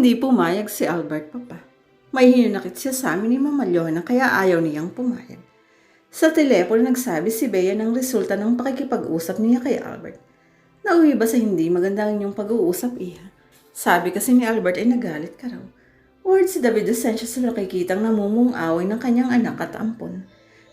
Hindi pumayag si Albert Papa. May hinunakit siya sa amin ni Mama Leona kaya ayaw niyang pumayag. Sa telepono nagsabi si Bea ng resulta ng pakikipag-usap niya kay Albert. Nauwi ba sa hindi magandang inyong pag-uusap, Iha? Sabi kasi ni Albert ay nagalit ka raw. Word si David Esensya sa nakikitang namumong away ng kanyang anak at ampon.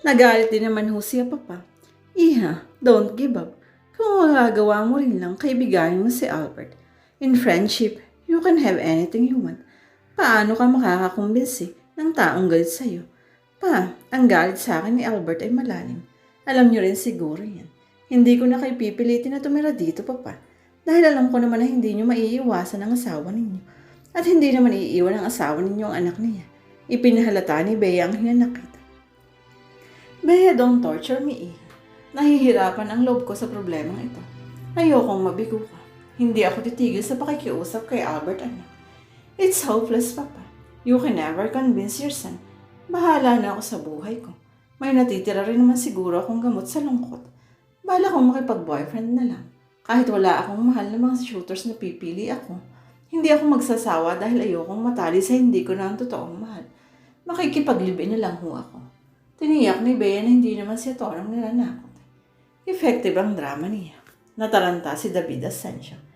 Nagalit din naman ho siya, Papa. Iha, don't give up. Kung magagawa mo rin lang, kaibiganin mo si Albert. In friendship, you can have anything you want. Paano ka makakakumbinsi ng taong galit sa'yo? Pa, ang galit sa akin ni Albert ay malalim. Alam niyo rin siguro yan. Hindi ko na kayo pipilitin na tumira dito, Papa. Dahil alam ko naman na hindi niyo maiiwasan ang asawa ninyo. At hindi naman iiwan ang asawa ninyo ang anak niya. Ipinahalata ni Bea ang hinanakit. Bea, don't torture me, Iha. Nahihirapan ang loob ko sa problemang ito. Ayokong mabigo ka. Hindi ako titigil sa pakikiusap kay Albert anak. It's hopeless, Papa. You can never convince your son. Bahala na ako sa buhay ko. May natitira rin naman siguro akong gamot sa lungkot. Bala kong makipag-boyfriend na lang. Kahit wala akong mahal na mga shooters na pipili ako. Hindi ako magsasawa dahil ayokong matali sa hindi ko na ang totoong mahal. Makikipaglibin na lang ho ako. Tiniyak ni Bea na hindi naman siya torang nilanakot. Effective ang drama niya. Nataranta si David Asensio.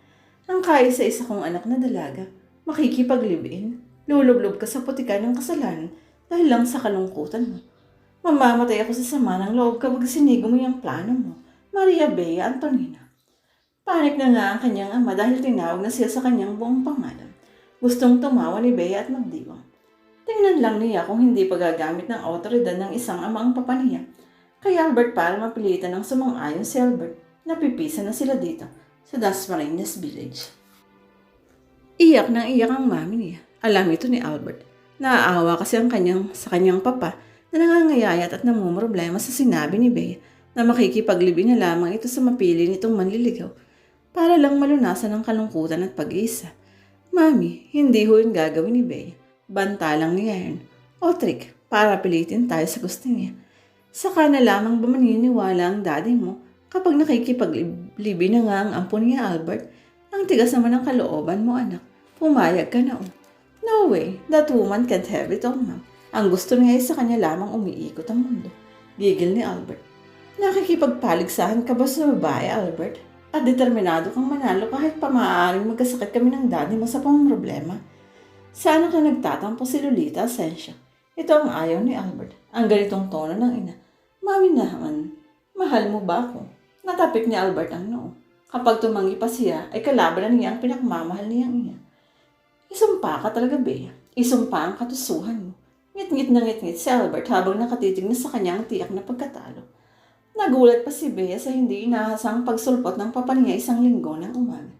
Ang kaisa-isa kong anak na dalaga, makikipaglibin, lulublob ka sa putikan ng kasalanan dahil lang sa kalungkutan mo. Mamamatay ako sa sama ng loob kapag sinigo mo yung plano mo, Maria Bea Antonina. Panik na nga ang kanyang ama dahil tinawag na siya sa kanyang buong pangalan. Gustong tumawa ni Bea at magdiwang. Tingnan lang niya kung hindi pa gagamit ng autoridad ng isang ama ang papa niya. Kay Albert para mapilitan ng sumang-ayon si Albert, napipisa na sila dito sa Dasmariñas Village. Iyak nang iyak ang mami niya. Alam ito ni Albert. Naaawa kasi ang kanyang, sa kanyang papa na nangangayayat at namumroblema sa sinabi ni Bea na makikipaglibi na lamang ito sa mapili nitong manliligaw para lang malunasan ang kalungkutan at pag-iisa. Mami, hindi ho yung gagawin ni Bea. Banta lang niya yun. O trick, para pilitin tayo sa gusto niya. Saka na lamang ba maniniwala ang daddy mo kapag nakikipaglibi na nga ang ampon niya Albert? Ang tigas naman ng kalooban mo anak. Pumayag ka na oh. No way, that woman can't have it all ma'am. Ang gusto niya ay sa kanya lamang umiikot ang mundo. Gigil ni Albert. Nakikipagpaligsahan ka ba sa babae, Albert? At determinado kang manalo kahit pa maaaring magkasakit kami ng daddy mo sa problema. Sana ka nagtatampo si Lolita Asensio. Ito ang ayaw ni Albert. Ang ganitong tono ng ina. Mami naman, mahal mo ba ako? Natapik ni Albert ang noo. Kapag tumangi pa siya, ay kalaban niya ang pinakmamahal niyang iya. Isumpa ka talaga, Bea. Isumpa ang katusuhan mo. Ngit-ngit na ngit-ngit si Albert habang nakatitig na sa kanyang tiyak na pagkatalo. Nagulat pa si Bea sa hindi inaasang pagsulpot ng papa isang linggo ng umaga.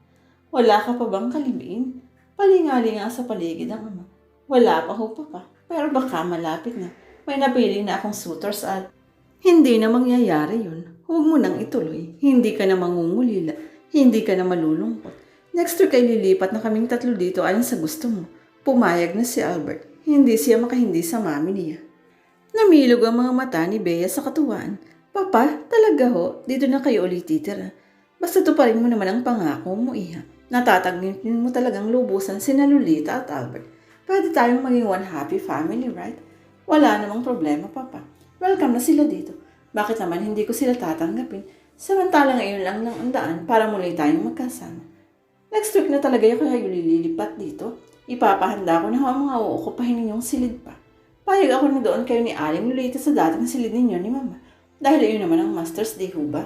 Wala ka pa bang kalibiin? Palingali nga sa paligid ang ama. Wala pa ho papa, pero baka malapit na. May napili na akong suitors at hindi na mangyayari yun. Huwag mo nang ituloy. Hindi ka na mangungulila. Hindi ka na malulungkot. Next week ay lilipat na kaming tatlo dito ayon sa gusto mo. Pumayag na si Albert. Hindi siya makahindi sa mami niya. Namilog ang mga mata ni Bea sa katuwaan. Papa, talaga ho, dito na kayo ulit titira. Basta tuparin mo naman ang pangako mo, iha. Natatagnitin mo talagang lubusan si Lolita at Albert. Pwede tayong maging one happy family, right? Wala namang problema, Papa. Welcome na sila dito. Bakit naman hindi ko sila tatanggapin? Samantalang ngayon lang lang ang daan para muli tayong magkasama. Next week na talaga yung kayo lilipat dito. Ipapahanda ko na ang mga uukupahin ninyong silid pa. Payag ako na doon kayo ni Aling Lolita sa dating silid ninyo ni Mama. Dahil iyon naman ang Master's Day ho ba?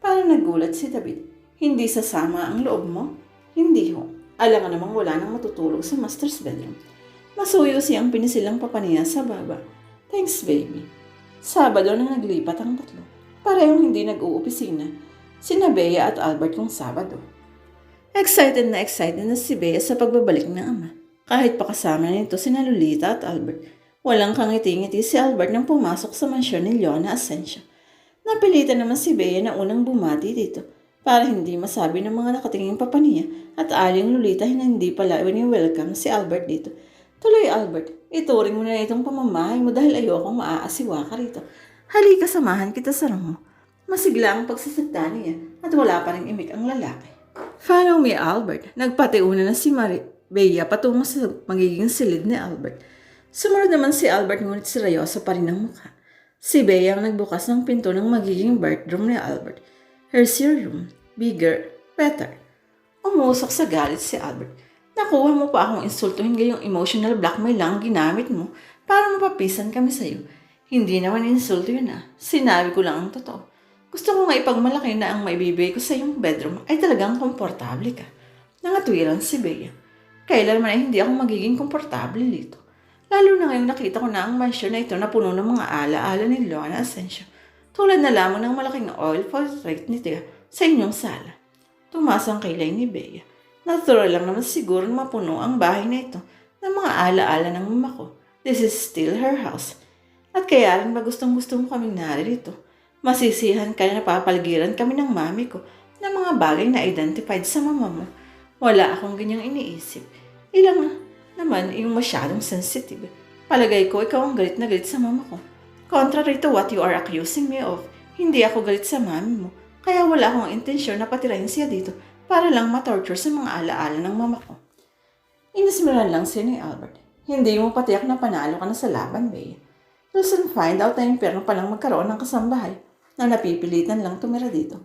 Parang nagulat si David. Hindi sasama ang loob mo? Hindi ho. Alam nga namang wala nang matutulog sa Master's bedroom. Masuyo siyang pinisilang papaniya sa baba. Thanks, baby. Sabado na naglipat ang tatlo. Parehong hindi nag-uupisina. Sina Bea at Albert kung Sabado. Excited na excited na si Bea sa pagbabalik ng ama. Kahit pakasama nito sina Lolita at Albert, walang kangiti-ngiti si Albert nang pumasok sa mansyon ni Leona Asensio. Napilitan naman si Bea na unang bumati dito para hindi masabi ng mga nakatingin pa pa niya at aling Lolita na hindi pala welcome si Albert dito. Tuloy Albert, ituring mo na itong pamamahay mo dahil ayokong maaasiwa ka rito. Halika samahan kita sa room mo. Masigla ang pagsasagda niya at wala pa rin imik ang lalaki. Follow me, Albert. Nagpatiuna na si Mari Bea patungo sa magiging silid ni Albert. Sumunod naman si Albert ngunit seryoso pa rin ang mukha. Si Bea ang nagbukas ng pinto ng magiging bedroom ni Albert. Here's your room. Bigger, better. Umusok sa galit si Albert. Nakuha mo pa akong insultuhin ngayong emotional blackmail lang ang ginamit mo para mapapisan kami sa'yo. Hindi naman insulto yun ah. Sinabi ko lang ang totoo. Gusto ko nga ipagmalaki na ang maibibigay ko sa iyong bedroom ay talagang komportable ka. Nangatwiran si Bea. Kailanman ay hindi ako magiging komportable dito. Lalo na ngayong nakita ko na ang mansion na ito na puno ng mga ala-ala ni Lona Asensio. Tulad na lamang ng malaking oil portrait ni Tia sa inyong sala. Tumaas ang kilay ni Bea. Natural lang naman siguro na mapuno ang bahay na ito ng mga ala-ala ng mama ko. This is still her house. At kaya rin ba gustong gusto mo kaming naririto? Masisihan ka na napapaligiran kami ng mami ko ng mga bagay na identified sa mama mo. Wala akong ganyang iniisip. Ilang naman yung masyadong sensitive. Palagay ko ikaw ang galit na galit sa mama ko. Contrary to what you are accusing me of, hindi ako galit sa mami mo. Kaya wala akong intensyon na patirahin siya dito para lang matorture sa mga alaala ng mama ko. Inismiran lang siya ni Albert. Hindi mo patiyak na panalo ka na sa laban, Bea. You'll soon find out na impyerno pa lang magkaroon ng kasambahay na napipilitan lang tumira dito.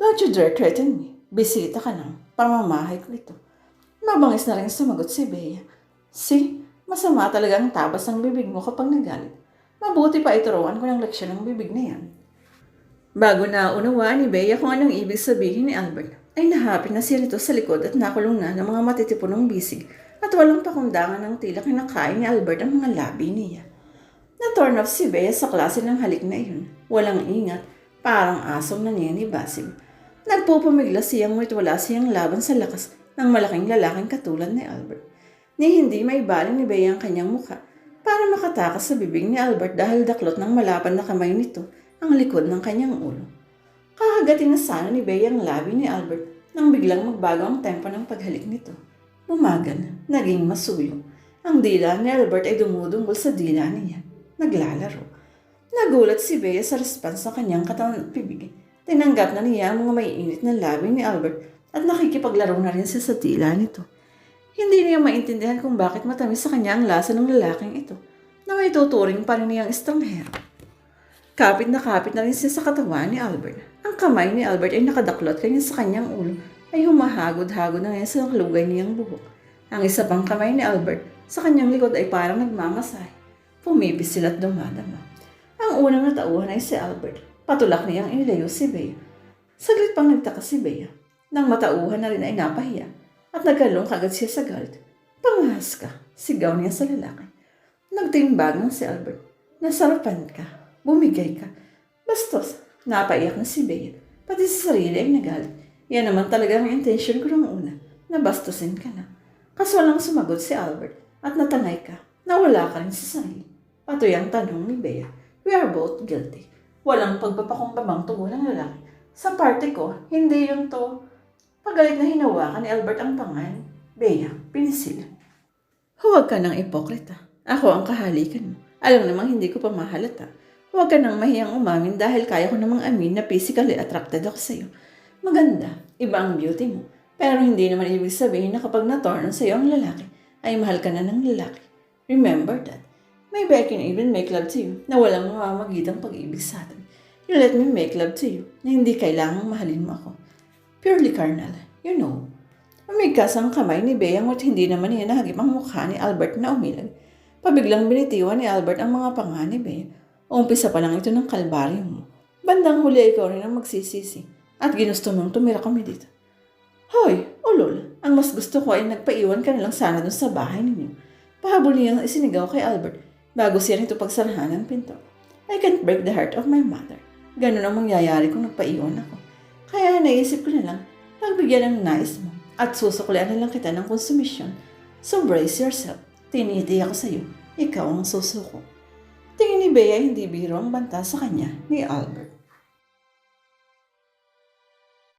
Don't you dare threaten me. Bisita ka lang. Pamamahay ko ito. Mabangis na rin sumagot si Bea. Si, masama talaga ang tabas ng bibig mo kapag nagalit. Mabuti pa ituruan ko ng leksyon ng bibig na yan. Bago na unawaan ni Bea kung anong ibig sabihin ni Albert, ay nahapit na siya nito sa likod at nakulong na ng mga matitipunong bisig at walang pakundangan ng tila kinakain ni Albert ang mga labi niya. Na-turn off si Bea sa klase ng halik na iyon. Walang ingat, parang asong na niya ni Basim. Nagpupumigla siyang ngunit wala siyang laban sa lakas ng malaking lalaking katulad ni Albert. Ni hindi may baling ni Bea ang kanyang mukha para makatakas sa bibig ni Albert dahil daklot ng malapad na kamay nito ang likod ng kanyang ulo. Kakagating na sana ni Bea ang labi ni Albert nang biglang magbago ang tempo ng paghalik nito. Bumagal, naging masuyo. Ang dila ni Albert ay dumudungol sa dila niya. Naglalaro. Nagulat si Bea sa response ng kanyang katawan at bibig. Tinanggap na niya ang mga maiinit na labi ni Albert at nakikipaglaro na rin siya sa dila nito. Hindi niya maintindihan kung bakit matamis sa kanya ang lasa ng lalaking ito na may tuturing pa rin niyang estranghero. Kapit na kapit na rin siya sa katawan ni Albert. Ang kamay ni Albert ay nakadaklot kanya sa kanyang ulo ay humahagod-hagod na ngayon sa lugay niyang buhok. Ang isa pang kamay ni Albert sa kanyang likod ay parang nagmamasahe. Pumipisil at dumadama. Ang unang natauhan ay si Albert. Patulak niyang inilayo si Bea. Saglit pang nagtaka si Bea. Nang matauhan na rin ay napahiya at nagkalong kagad siya sa galit. Pangahas ka, sigaw niya sa lalaki. Nagtimbag ng si Albert. Nasarapan ka, bumigay ka. Bastos, napaiyak na si Bea. Pati sa sarili ay nagalit. Yan naman talaga ang intention ko nung una, na bastusin ka na. Kaso lang sumagot si Albert at natangay ka, na wala ka rin sa sarili. Patoy ang tanong ni Bea. We are both guilty. Walang pagpapakumbabang tugon ng lalaki. Sa parte ko, hindi yung to. Pagalit na hinawakan ni Albert ang pangan. Bea, pinisil. Huwag ka ng ipokrita. Ako ang kahalikan mo. Alam namang hindi ko pa mahalata. Huwag ka nang mahiyang umamin dahil kaya ko namang amin na physically attracted ako sa'yo. Maganda, iba ang beauty mo. Pero hindi naman ibig sabihin na kapag na-turn on sa'yo ang lalaki, ay mahal ka na ng lalaki. Remember that. Maybe I can even make love to you na walang mamamagitang pag-ibig sa atin. You let me make love to you na hindi kailangang mahalin mo ako. Purely carnal, you know. Umigkas ang kamay ni Bea ngut hindi naman niya nahagip ang mukha ni Albert na umilag. Pabiglang binitiwan ni Albert ang mga panga ni Bea. Umpisa pa lang ito ng kalbaryo mo. Bandang huli ikaw rin ang magsisisi at ginusto mong tumira kami dito. Hoy, ulol, ang mas gusto ko ay nagpaiwan ka na lang sana dun sa bahay ninyo. Pahabol niyang isinigaw kay Albert bago siya nito pagsarahan ng pinto. I can't break the heart of my mother. Ganun ang mangyayari kung nagpaiwan ako. Kaya naisip ko na lang, pagbigyan ng nais mo at susuklian na lang kita ng konsumisyon. So brace yourself. Tiniti ako sa iyo. Ikaw ang susuko. Tingin ni Bea hindi biro ang banta sa kanya ni Albert.